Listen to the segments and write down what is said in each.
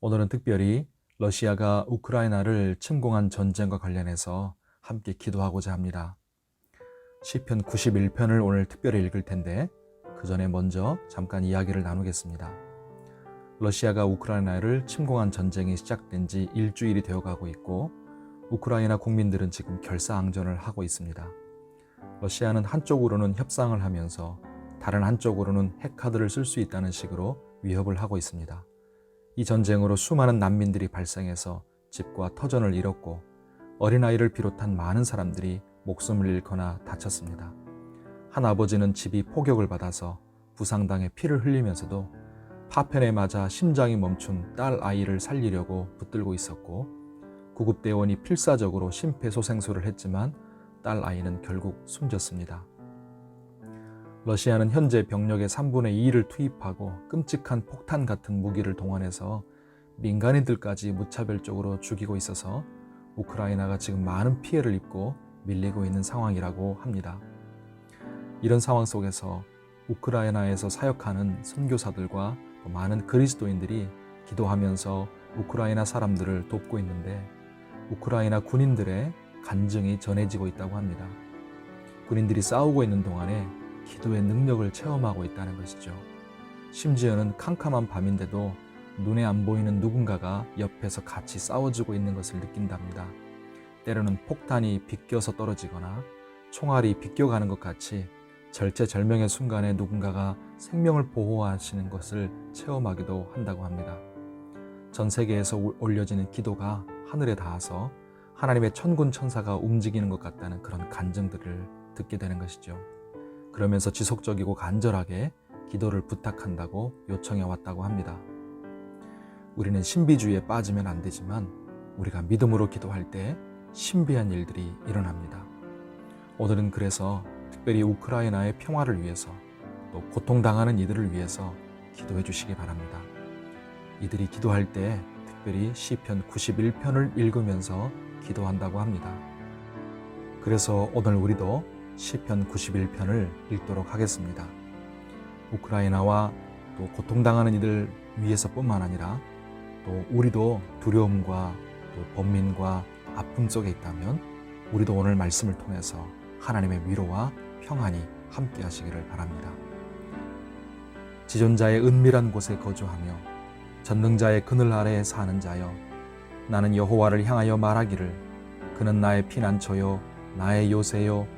오늘은 특별히 러시아가 우크라이나를 침공한 전쟁과 관련해서 함께 기도하고자 합니다. 시편 91편을 오늘 특별히 읽을 텐데 그 전에 먼저 잠깐 이야기를 나누겠습니다. 러시아가 우크라이나를 침공한 전쟁이 시작된 지 일주일이 되어 가고 있고 우크라이나 국민들은 지금 결사항전을 하고 있습니다. 러시아는 한쪽으로는 협상을 하면서 다른 한쪽으로는 핵카드를 쓸 수 있다는 식으로 위협을 하고 있습니다. 이 전쟁으로 수많은 난민들이 발생해서 집과 터전을 잃었고 어린아이를 비롯한 많은 사람들이 목숨을 잃거나 다쳤습니다. 한 아버지는 집이 폭격을 받아서 부상당해 피를 흘리면서도 파편에 맞아 심장이 멈춘 딸 아이를 살리려고 붙들고 있었고 구급대원이 필사적으로 심폐소생술을 했지만 딸 아이는 결국 숨졌습니다. 러시아는 현재 병력의 3분의 2를 투입하고 끔찍한 폭탄 같은 무기를 동원해서 민간인들까지 무차별적으로 죽이고 있어서 우크라이나가 지금 많은 피해를 입고 밀리고 있는 상황이라고 합니다. 이런 상황 속에서 우크라이나에서 사역하는 선교사들과 많은 그리스도인들이 기도하면서 우크라이나 사람들을 돕고 있는데 우크라이나 군인들의 간증이 전해지고 있다고 합니다. 군인들이 싸우고 있는 동안에 기도의 능력을 체험하고 있다는 것이죠. 심지어는 캄캄한 밤인데도 눈에 안 보이는 누군가가 옆에서 같이 싸워주고 있는 것을 느낀답니다. 때로는 폭탄이 비껴서 떨어지거나 총알이 비껴가는 것 같이 절체절명의 순간에 누군가가 생명을 보호하시는 것을 체험하기도 한다고 합니다. 전 세계에서 올려지는 기도가 하늘에 닿아서 하나님의 천군 천사가 움직이는 것 같다는 그런 간증들을 듣게 되는 것이죠. 그러면서 지속적이고 간절하게 기도를 부탁한다고 요청해 왔다고 합니다. 우리는 신비주의에 빠지면 안 되지만 우리가 믿음으로 기도할 때 신비한 일들이 일어납니다. 오늘은 그래서 특별히 우크라이나의 평화를 위해서 또 고통당하는 이들을 위해서 기도해 주시기 바랍니다. 이들이 기도할 때 특별히 시편 91편을 읽으면서 기도한다고 합니다. 그래서 오늘 우리도 시편 91편을 읽도록 하겠습니다. 우크라이나와 또 고통당하는 이들 위해서뿐만 아니라 또 우리도 두려움과 또 번민과 아픔 속에 있다면 우리도 오늘 말씀을 통해서 하나님의 위로와 평안이 함께 하시기를 바랍니다. 지존자의 은밀한 곳에 거주하며 전능자의 그늘 아래에 사는 자여 나는 여호와를 향하여 말하기를 그는 나의 피난처요 나의 요새요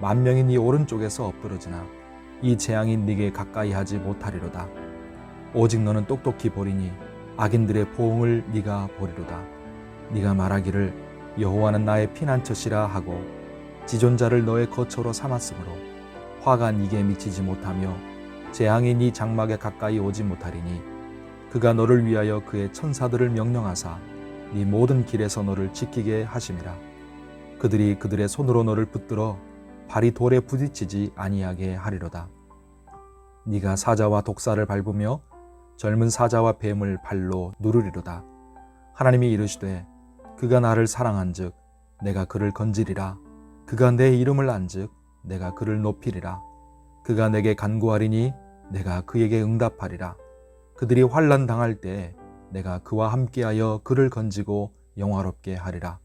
만 명이 네 오른쪽에서 엎드러지나 이 재앙이 네게 가까이 하지 못하리로다. 오직 너는 똑똑히 보리니 악인들의 보응을 네가 보리로다. 네가 말하기를 여호와는 나의 피난처시라 하고 지존자를 너의 거처로 삼았으므로 화가 네게 미치지 못하며 재앙이 네 장막에 가까이 오지 못하리니 그가 너를 위하여 그의 천사들을 명령하사 네 모든 길에서 너를 지키게 하심이라 그들이 그들의 손으로 너를 붙들어 발이 돌에 부딪히지 아니하게 하리로다. 네가 사자와 독사를 밟으며 젊은 사자와 뱀을 발로 누르리로다. 하나님이 이르시되 그가 나를 사랑한즉 내가 그를 건지리라. 그가 내 이름을 안즉 내가 그를 높이리라. 그가 내게 간구하리니 내가 그에게 응답하리라. 그들이 환난 당할 때 내가 그와 함께하여 그를 건지고 영화롭게 하리라.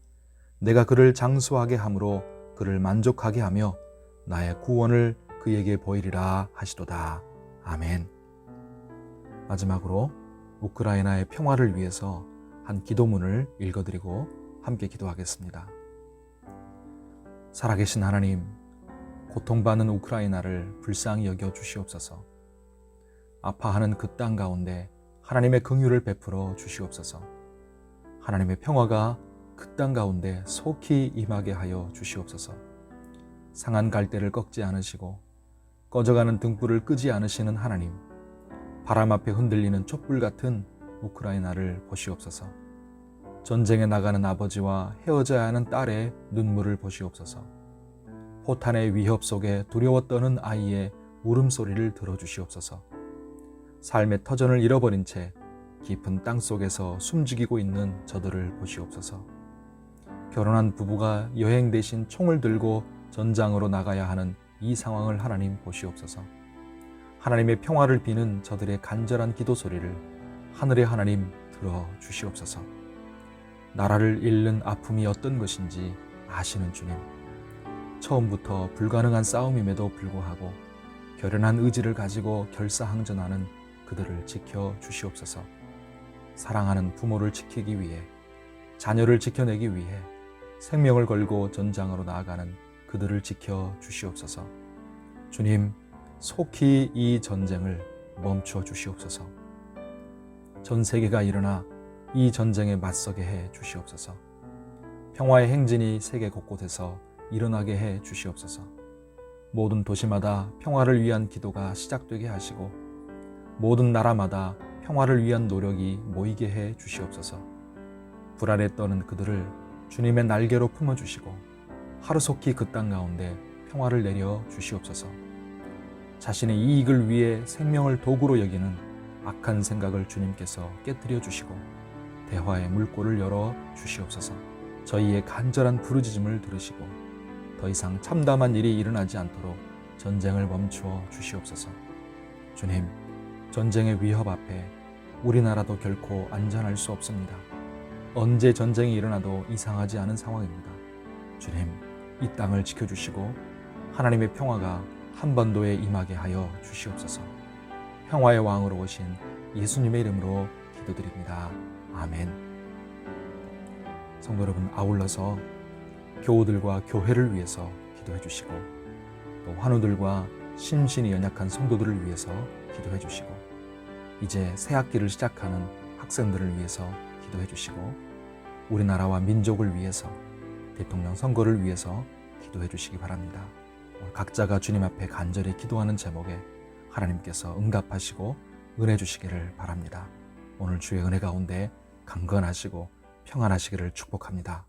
내가 그를 장수하게 함으로 그를 만족하게 하며 나의 구원을 그에게 보이리라 하시도다 아멘 마지막으로 우크라이나의 평화를 위해서 한 기도문을 읽어드리고 함께 기도하겠습니다. 살아계신 하나님, 고통받는 우크라이나를 불쌍히 여겨 주시옵소서. 아파하는 그 땅 가운데 하나님의 긍휼을 베풀어 주시옵소서. 하나님의 평화가 그 땅 가운데 속히 임하게 하여 주시옵소서. 상한 갈대를 꺾지 않으시고 꺼져가는 등불을 끄지 않으시는 하나님, 바람 앞에 흔들리는 촛불 같은 우크라이나를 보시옵소서. 전쟁에 나가는 아버지와 헤어져야 하는 딸의 눈물을 보시옵소서. 포탄의 위협 속에 두려워 떠는 아이의 울음소리를 들어주시옵소서. 삶의 터전을 잃어버린 채 깊은 땅 속에서 숨죽이고 있는 저들을 보시옵소서. 결혼한 부부가 여행 대신 총을 들고 전장으로 나가야 하는 이 상황을 하나님 보시옵소서. 하나님의 평화를 비는 저들의 간절한 기도 소리를 하늘의 하나님 들어 주시옵소서. 나라를 잃는 아픔이 어떤 것인지 아시는 주님. 처음부터 불가능한 싸움임에도 불구하고 결연한 의지를 가지고 결사항전하는 그들을 지켜 주시옵소서. 사랑하는 부모를 지키기 위해 자녀를 지켜내기 위해 생명을 걸고 전장으로 나아가는 그들을 지켜 주시옵소서. 주님, 속히 이 전쟁을 멈추어 주시옵소서. 전 세계가 일어나 이 전쟁에 맞서게 해 주시옵소서. 평화의 행진이 세계 곳곳에서 일어나게 해 주시옵소서. 모든 도시마다 평화를 위한 기도가 시작되게 하시고 모든 나라마다 평화를 위한 노력이 모이게 해 주시옵소서. 불안에 떠는 그들을 주님의 날개로 품어 주시고 하루속히 그 땅 가운데 평화를 내려 주시옵소서. 자신의 이익을 위해 생명을 도구로 여기는 악한 생각을 주님께서 깨뜨려 주시고 대화의 물꼬를 열어 주시옵소서. 저희의 간절한 부르짖음을 들으시고 더 이상 참담한 일이 일어나지 않도록 전쟁을 멈추어 주시옵소서. 주님, 전쟁의 위협 앞에 우리나라도 결코 안전할 수 없습니다. 언제 전쟁이 일어나도 이상하지 않은 상황입니다. 주님, 이 땅을 지켜주시고 하나님의 평화가 한반도에 임하게 하여 주시옵소서. 평화의 왕으로 오신 예수님의 이름으로 기도드립니다. 아멘. 성도 여러분, 아울러서 교우들과 교회를 위해서 기도해 주시고 또 환우들과 심신이 연약한 성도들을 위해서 기도해 주시고 이제 새 학기를 시작하는 학생들을 위해서 기도해 주시고 우리나라와 민족을 위해서 대통령 선거를 위해서 기도해 주시기 바랍니다. 각자가 주님 앞에 간절히 기도하는 제목에 하나님께서 응답하시고 은혜 주시기를 바랍니다. 오늘 주의 은혜 가운데 강건하시고 평안하시기를 축복합니다.